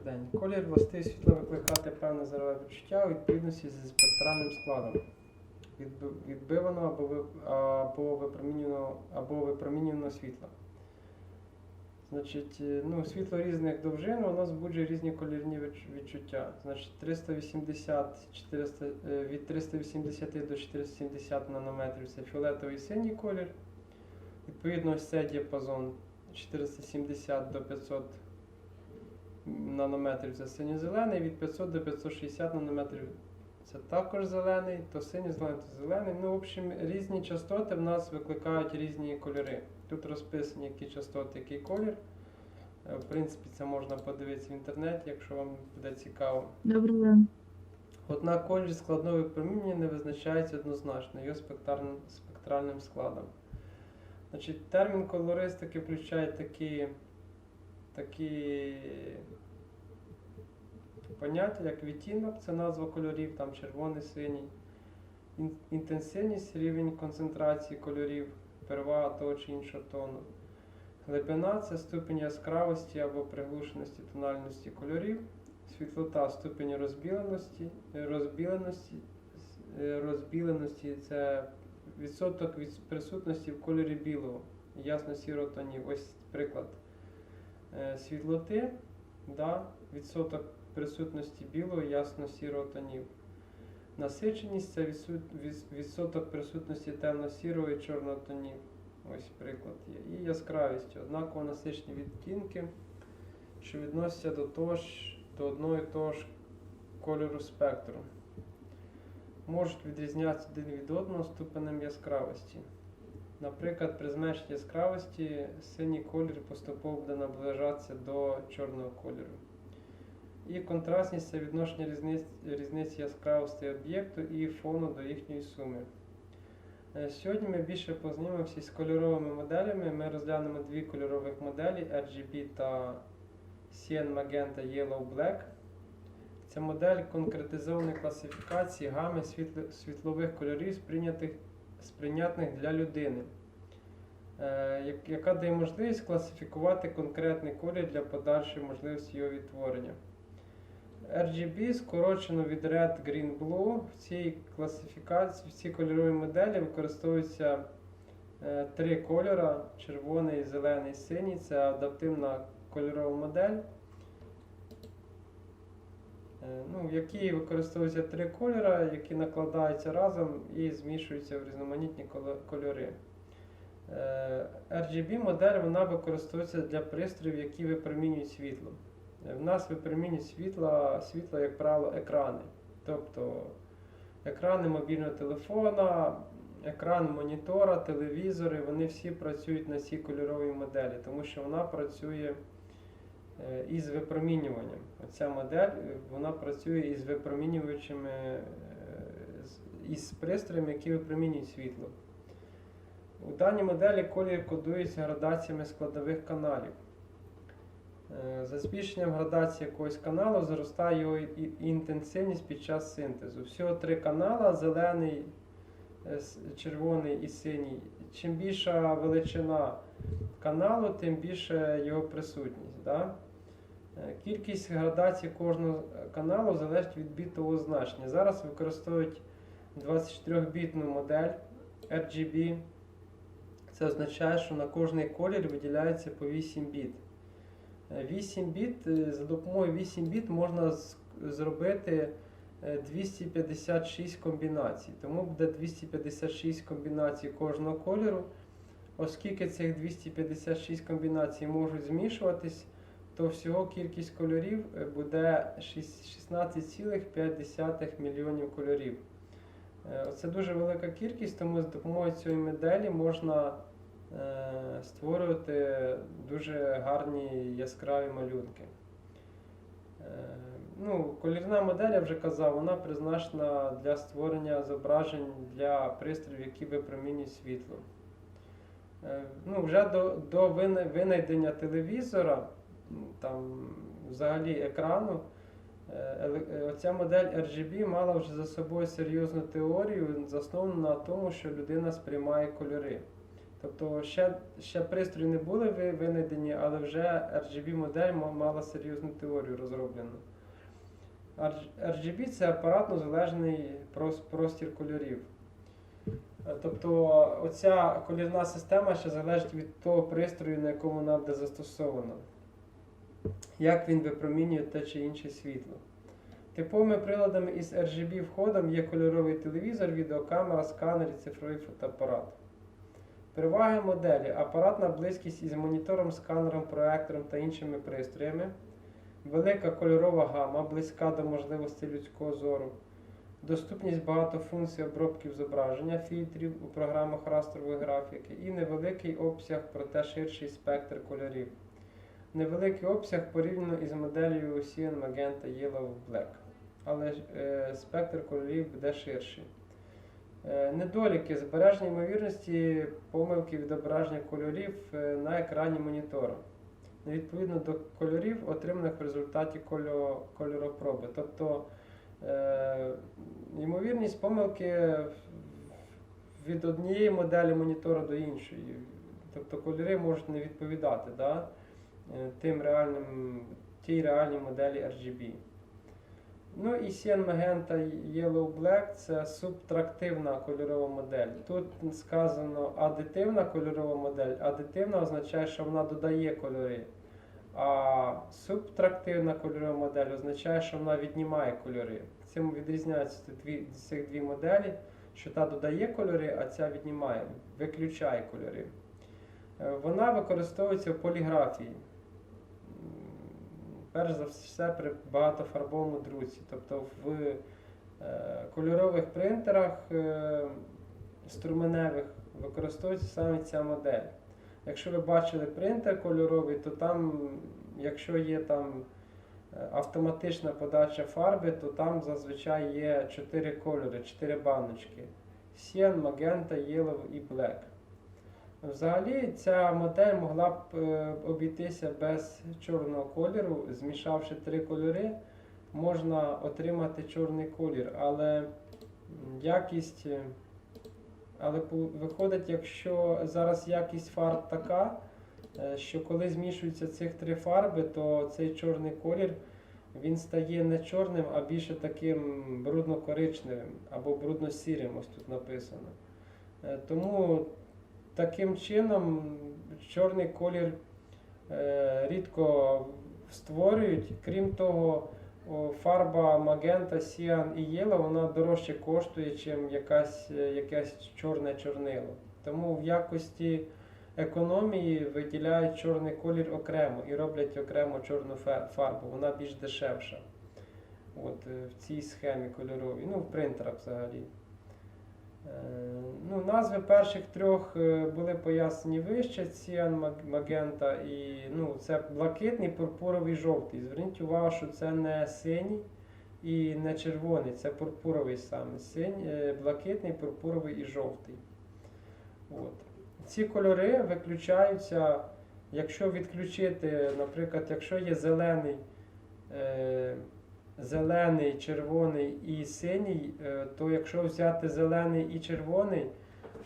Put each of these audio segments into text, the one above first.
день. Колір властивий світло викликати певне зорове відчуття у відповідності зі спектральним складом. Відби- Відбивано або, або випромінювано або випромінювано світло. Значить, е, ну, світло різних довжин, воно збуджує різні кольорні відчуття. Значить, 380, 400, е, від 380 до 470 нанометрів це фіолетовий синій колір. Відповідно, цей діапазон 470 до 500 нанометрів це синьо-зелений, від 500 до 560 нанометрів це також зелений, то синій, зелений, то зелений. Ну, в общем, різні частоти в нас викликають різні кольори. Тут розписані, які частоти, який колір. Е, В принципі, це можна подивитися в інтернеті, якщо вам буде цікаво. Добрий день. Однак колір складного випромінення не визначається однозначно його спектральним, спектральним складом. Значить, термін колористики включає такі, такі поняття, як відтінок, це назва кольорів, там червоний, синій, інтенсивність, рівень концентрації кольорів, перевага того чи іншого тону. Глибина це ступінь яскравості або приглушеності тональності кольорів. Світлота ступінь розбіленості, розбіленості, е, розбіленості це відсоток від присутності в кольорі білого, ясно-сірого тонів. Ось приклад світлоти, да, відсоток присутності білого, ясно-сірого тонів. Насиченість це відсоток присутності темно-сірого і чорного тонів. Ось приклад є. І яскравість. Однаково насичені відтінки, що відносяться до того ж, до одного і того ж кольору спектру. Можуть відрізнятися один від одного ступенем яскравості. Наприклад, при зменшенні яскравості синій колір поступово буде наближатися до чорного кольору. І контрастність це відношення різниць, різниці яскравості об'єкту і фону до їхньої суми. Е, Сьогодні ми більше познайомимося з кольоровими моделями. Ми розглянемо дві кольорових моделі RGB та Cyan Magenta Yellow Black. Це модель конкретизованої класифікації гами світло- світлових кольорів, сприйнятих, сприйнятних для людини, е, яка дає можливість класифікувати конкретний колір для подальшої можливості його відтворення. RGB скорочено від Red Green Blue. В цій класифікації, в цій кольоровій моделі використовуються е, три кольора: червоний, зелений, синій. Це адаптивна кольорова модель. Е, Ну, в якій використовуються три кольори, які накладаються разом і змішуються в різноманітні кольори. Е, RGB модель вона використовується для пристроїв, які випромінюють світло. Е, В нас випромінюють світло, світло, як правило, екрани. Тобто екрани мобільного телефона, екран монітора, телевізори, вони всі працюють на цій кольоровій моделі, тому що вона працює із випромінюванням. Оця модель е, вона працює із випромінювачами, е, із пристроями, які випромінюють світло. У даній моделі колір кодується градаціями складових каналів. Е, За збільшенням градації якогось каналу зростає його інтенсивність під час синтезу. Всього три канала: зелений, е, червоний і синій. Чим більша величина каналу, тим більше його присутність. Да? Е, Кількість градацій кожного каналу залежить від бітового значення. Зараз використовують 24-бітну модель RGB. Це означає, що на кожний колір виділяється по 8 біт. Е, 8 біт, е, за допомогою 8 біт можна зробити е, 256 комбінацій. Тому буде 256 комбінацій кожного кольору. Оскільки цих 256 комбінацій можуть змішуватись, то всього кількість кольорів е, буде 16,5 мільйонів кольорів. Е, Це дуже велика кількість, тому з допомогою цієї моделі можна е, створювати дуже гарні яскраві малюнки. Ну, колірна модель, я вже казав, вона призначена для створення зображень для пристроїв, які випромінюють світло. Ну, вже до, до винайдення телевізора, там, взагалі екрану, е, е, оця модель RGB мала вже за собою серйозну теорію, засновану на тому, що людина сприймає кольори. Тобто ще, ще пристрої не були ви- винайдені, але вже RGB модель мала серйозну теорію розроблену. RGB це апаратно залежний простір кольорів. Е, Тобто оця колірна система ще залежить від того пристрою, на якому вона буде застосована. Як він випромінює те чи інше світло. Типовими приладами із RGB входом є кольоровий телевізор, відеокамера, сканер і цифровий фотоапарат. Переваги моделі: апаратна близькість із монітором, сканером, проектором та іншими пристроями, велика кольорова гама, близька до можливостей людського зору, доступність багато функцій обробків зображення, фільтрів у програмах растрової графіки і невеликий обсяг, проте ширший спектр кольорів. Невеликий обсяг порівняно із моделлю Cyan Magenta Yellow Black, але е, спектр кольорів буде ширший. Е, Недоліки збереження ймовірності помилки відображення кольорів е, на екрані монітора. Відповідно до кольорів, отриманих в результаті кольо- кольоропроби. Тобто е, ймовірність помилки від однієї моделі монітора до іншої. Тобто кольори можуть не відповідати да, тим реальним, тій реальній моделі RGB. Ну і Cyan Magenta Yellow Black це субтрактивна кольорова модель. Тут сказано адитивна кольорова модель. Адитивна означає, що вона додає кольори. А субтрактивна кольорова модель означає, що вона віднімає кольори. Цим відрізняються дві, цих дві моделі, що та додає кольори, а ця віднімає, виключає кольори. Е, Вона використовується в поліграфії. Перш за все при багатофарбовому друці. Тобто в е, кольорових принтерах е, струменевих використовується саме ця модель. Якщо ви бачили принтер кольоровий, то там, якщо є там автоматична подача фарби, то там зазвичай є 4 кольори, 4 баночки. Cyan, Magenta, Yellow і Black. Взагалі ця модель могла б е, обійтися без чорного кольору. Змішавши три кольори, можна отримати чорний колір, але якість. е, Але виходить, якщо зараз якість фарб така, е, що коли змішуються цих три фарби, то цей чорний колір він стає не чорним, а більше таким брудно-коричневим або брудно-сірим, ось тут написано. Тому таким чином чорний колір е, рідко створюють. Крім того, фарба Magenta, Cyan і Yellow, вона дорожче коштує, ніж якась, е, якесь чорне чорнило. Тому в якості економії виділяють чорний колір окремо і роблять окремо чорну фарбу. Вона більш дешевша. От, е, в цій схемі кольоровій, ну в принтерах взагалі. Е, Ну, назви перших трьох е, були пояснені вище: Mag- Magenta і ну, це блакитний, пурпуровий, жовтий. Зверніть увагу, що це не синій і не червоний, це пурпуровий саме. Синь, е, блакитний, пурпуровий і жовтий. От. Ці кольори виключаються, якщо відключити, наприклад, якщо є зелений. Зелений, червоний і синій, е, то якщо взяти зелений і червоний,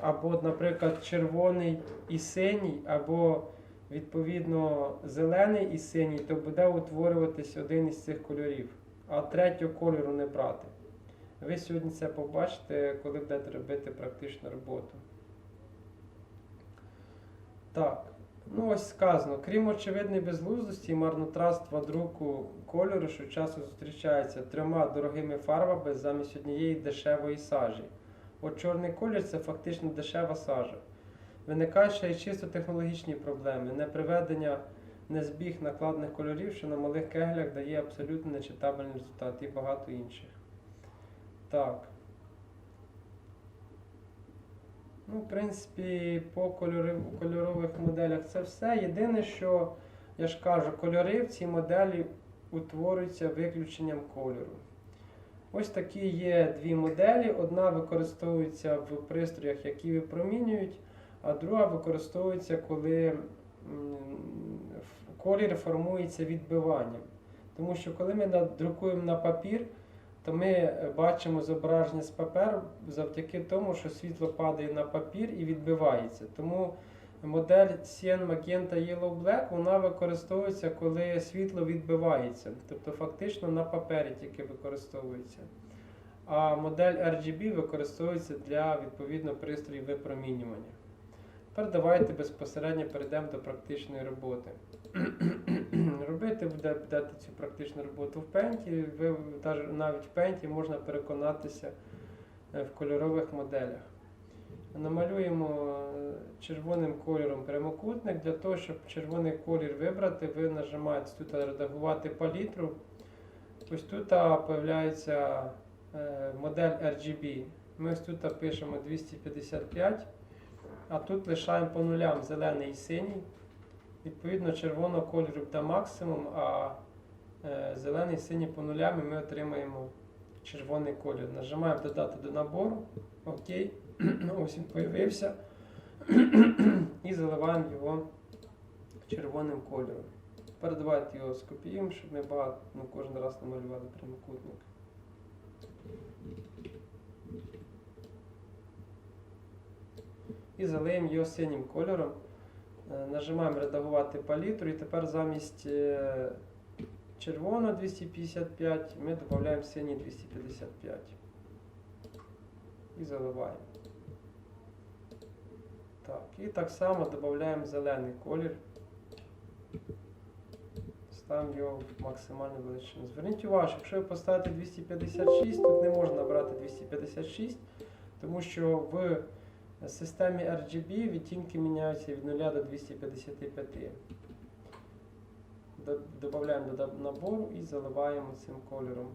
або, наприклад, червоний і синій, або відповідно зелений і синій, то буде утворюватись один із цих кольорів, а третього кольору не брати. Ви сьогодні це побачите, коли будете робити практичну роботу. Так. Ну, ось сказано, крім очевидної безглуздості і марнотратства друку кольору, що часто зустрічається трьома дорогими фарбами замість однієї дешевої сажі. От чорний колір це фактично дешева сажа. Виникають ще й чисто технологічні проблеми, неприведення незбіг накладних кольорів, що на малих кеглях дає абсолютно нечитабельний результат і багато інших. Так. Ну, в принципі, по кольорових моделях це все. Єдине, що я ж кажу, кольори в цій моделі утворюються виключенням кольору. Ось такі є дві моделі. Одна використовується в пристроях, які випромінюють, а друга використовується, коли колір формується відбиванням. Тому що коли ми надрукуємо на папір, то ми е, бачимо зображення з паперу завдяки тому, що світло падає на папір і відбивається. Тому модель Cyan Magenta Yellow Black вона використовується, коли світло відбивається. Тобто фактично на папері тільки використовується. А модель RGB використовується для відповідно пристроїв випромінювання. Тепер давайте безпосередньо перейдемо до практичної роботи. Робити буде- будете цю практичну роботу в пенті. Навіть в пенті можна переконатися е, в кольорових моделях. Намалюємо е, червоним кольором прямокутник. Для того, щоб червоний колір вибрати, ви нажимаєте тут редагувати палітру. Ось тут з'являється модель RGB. Ми ось тут пишемо 255, а тут лишаємо по нулям зелений і синій. Відповідно, червоного кольору буде максимум, а е, зелений синій по нулям і ми отримаємо червоний колір. Нажимаємо додати до набору. Окей. Ось він появився. і заливаємо його червоним кольором. Тепер давайте його скопіюємо, щоб ми багато, ну, кожен раз намалювали прямокутник. І залиємо його синім кольором. Е, Нажимаємо редагувати палітру і тепер замість е, червоного 255 ми додаємо синій 255. І заливаємо. Так, і так само додаємо зелений колір. Ставимо його в максимальну величину. Зверніть увагу, якщо ви поставите 256, тут не можна набрати 256, тому що в системі RGB відтінки міняються від 0 до 255. До- Додаємо до набору і заливаємо цим кольором.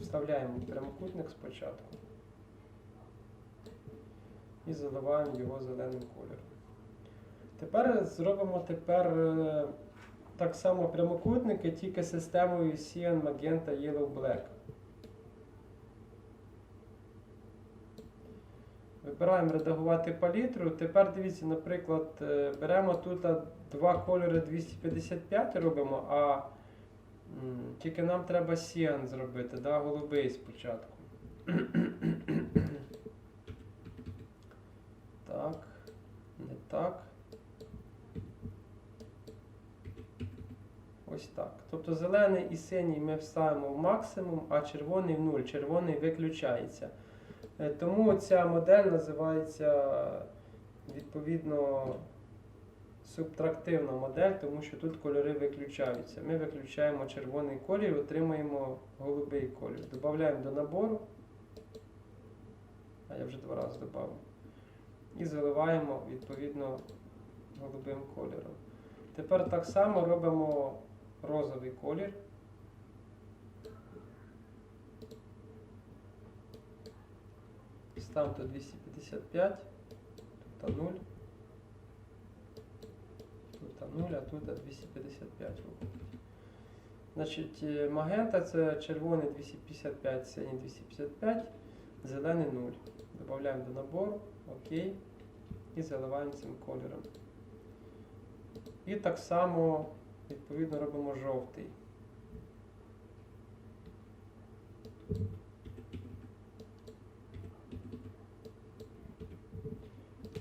Вставляємо прямокутник спочатку. І заливаємо його зеленим кольором. Тепер зробимо тепер е, так само прямокутники, тільки системою Cyan Magenta Yellow Black. Вибираємо редагувати палітру. Тепер дивіться, наприклад, е, беремо тут два кольори 255 робимо, а тільки нам треба сіан зробити, да, голубий спочатку. Так, не так. Ось так. Тобто зелений і синій ми вставимо в максимум, а червоний в нуль. Червоний виключається. Е, Тому ця модель називається відповідно субтрактивна модель, тому що тут кольори виключаються. Ми виключаємо червоний колір, отримаємо голубий колір. Додаємо до набору. А я вже два рази додав. І заливаємо відповідно голубим кольором. Тепер так само робимо розовий колір. Ставте 255, тут 0, тут 0, а тут 255. Значить, магента це червоний 255, синій 255, зелений 0. Додаємо до набору, окей, і заливаємо цим кольором. І так само, відповідно, робимо жовтий.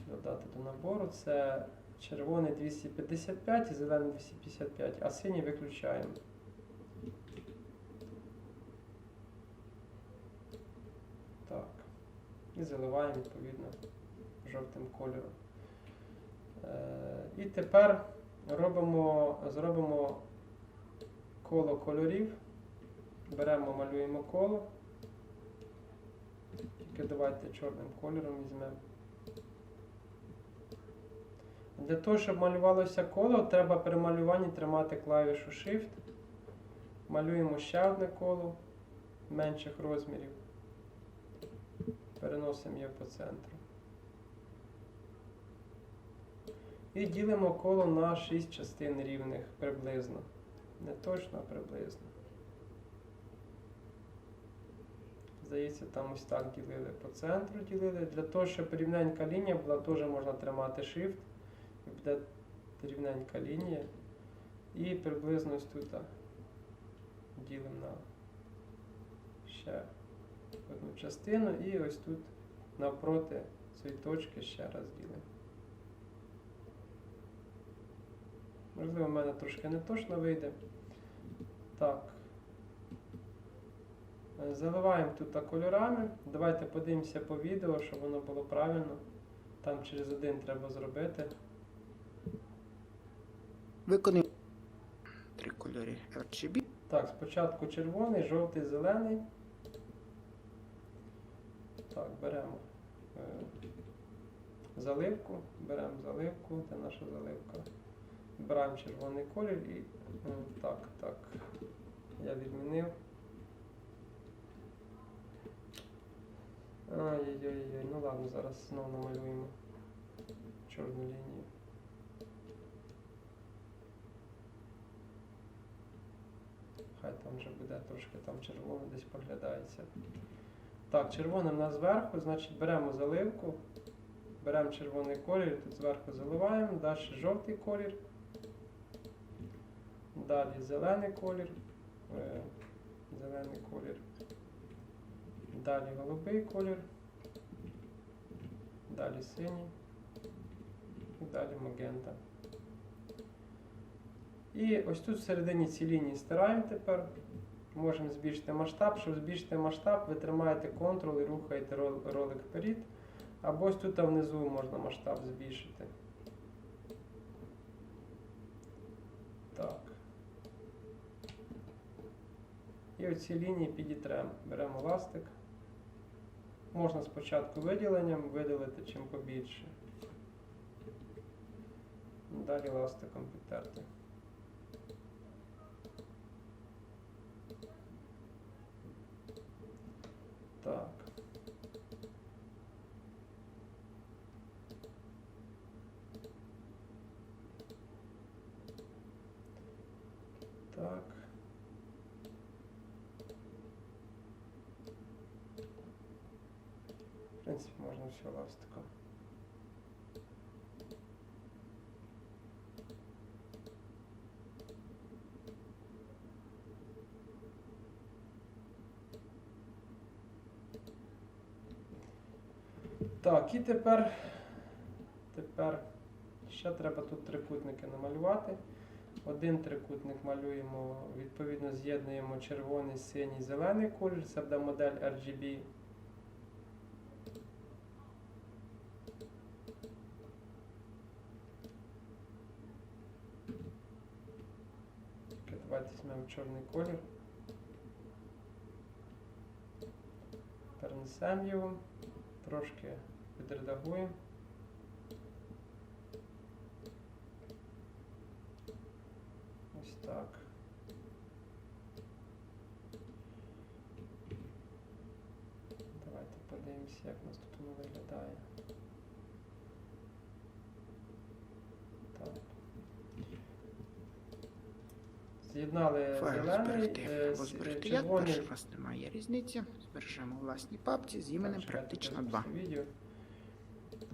Додати до набору це червоний 255 і зелений 255, а синій виключаємо. Так. І заливаємо відповідно жовтим кольором. Е, і тепер робимо, зробимо коло кольорів. Беремо, малюємо коло. Тільки давайте чорним кольором візьмемо. Для того, щоб малювалося коло, треба при малюванні тримати клавішу Shift. Малюємо ще одне коло менших розмірів. Переносимо його по центру. І ділимо коло на 6 частин рівних приблизно. Не точно, а приблизно. Здається, там ось так ділили по центру ділили. Для того, щоб рівненька лінія була, теж можна тримати Shift. Буде рівненька лінія. І приблизно ось тут ділимо на ще одну частину і ось тут навпроти цієї точки ще раз ділимо. Можливо, в мене трошки не точно вийде. Так. Заливаємо тут кольорами. Давайте подивимося по відео, щоб воно було правильно. Там через один треба зробити. Виконуємо три кольори RGB. Так, спочатку червоний, жовтий, зелений. Так, беремо е, заливку, беремо заливку, це наша заливка. Беремо червоний колір і е, так, так. Я відмінив. Ай-яй-яй, ну ладно, зараз знову намалюємо чорну лінію. Хай там вже буде трошки там червоно десь поглядається. Так, червоне в нас зверху, значить беремо заливку, беремо червоний колір, тут зверху заливаємо, далі жовтий колір, далі зелений колір, е, зелений колір, далі голубий колір, далі синій і далі магента. І ось тут всередині ці лінії стираємо тепер. Можемо збільшити масштаб. Щоб збільшити масштаб, ви тримаєте Ctrl і рухаєте ролик вперед. Або ось тут внизу можна масштаб збільшити. Так. І оці лінії підітремо. Беремо ластик. Можна спочатку виділенням виділити чим побільше. Далі ластиком підтерти. Так. Так. В принципі, можна все ластиком. Так, і тепер, тепер ще треба тут трикутники намалювати. Один трикутник малюємо, відповідно з'єднуємо червоний, синій, зелений колір. Це буде модель RGB. Давайте візьмемо чорний колір. Перенесемо його, трошки відредагуємо. Ось так. Давайте подивимося, як у нас тут воно виглядає. З'єднали Файл зберегти е, зберегти як. червоний. Перший раз немає різниці. Збережемо власній папці з іменем практично я 2.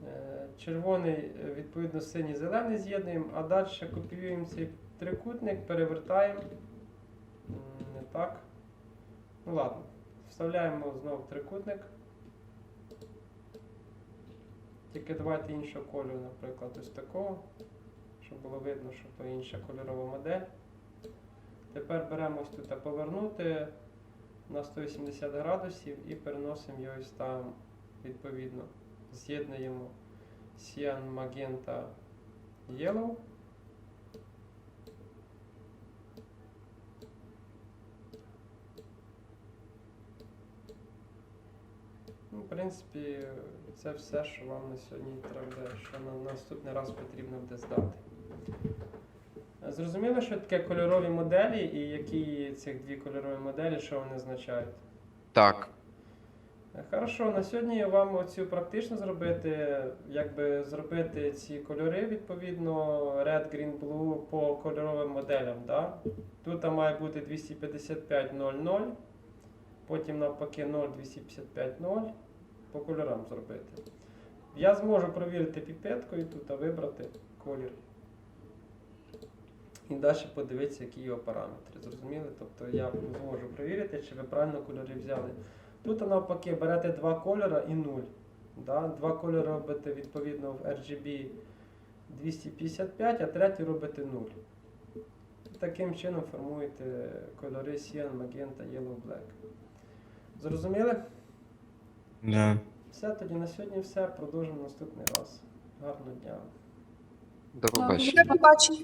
Е, Червоний, е, відповідно, синій, зелений з'єднуємо, а далі копіюємо цей трикутник, перевертаємо. Не так. Ну ладно. Вставляємо знову трикутник. Тільки давайте іншого кольору, наприклад, ось такого, щоб було видно, що то інша кольорова модель. Тепер беремо ось тут повернути на 180 градусів і переносимо його ось там відповідно. З'єднуємо Cyan Magenta Yellow. Ну, в принципі, це все, що вам на сьогодні треба, що на наступний раз потрібно буде здати. Зрозуміло, що таке кольорові моделі і які ці дві кольорові моделі, що вони означають? Так. Хорошо, на сьогодні вам оцю практично зробити, якби зробити ці кольори відповідно Red, Green, Blue по кольоровим моделям. Да? Тут має бути 255.00, потім навпаки 0,255.0 по кольорам зробити. Я зможу провірити піпеткою тут, а вибрати колір. і далі подивитися, які його параметри. Зрозуміли? Тобто я зможу перевірити, чи ви правильно кольори взяли. Тут навпаки берете два кольори і 0. Да? Два кольори робите відповідно в RGB 255, а третій робите 0. Таким чином формуєте кольори Cyan, Magenta, Yellow, Black. Зрозуміли? Да. Все, тоді на сьогодні все. Продовжимо наступний раз. Гарного дня. До Добре, побачення. побачення.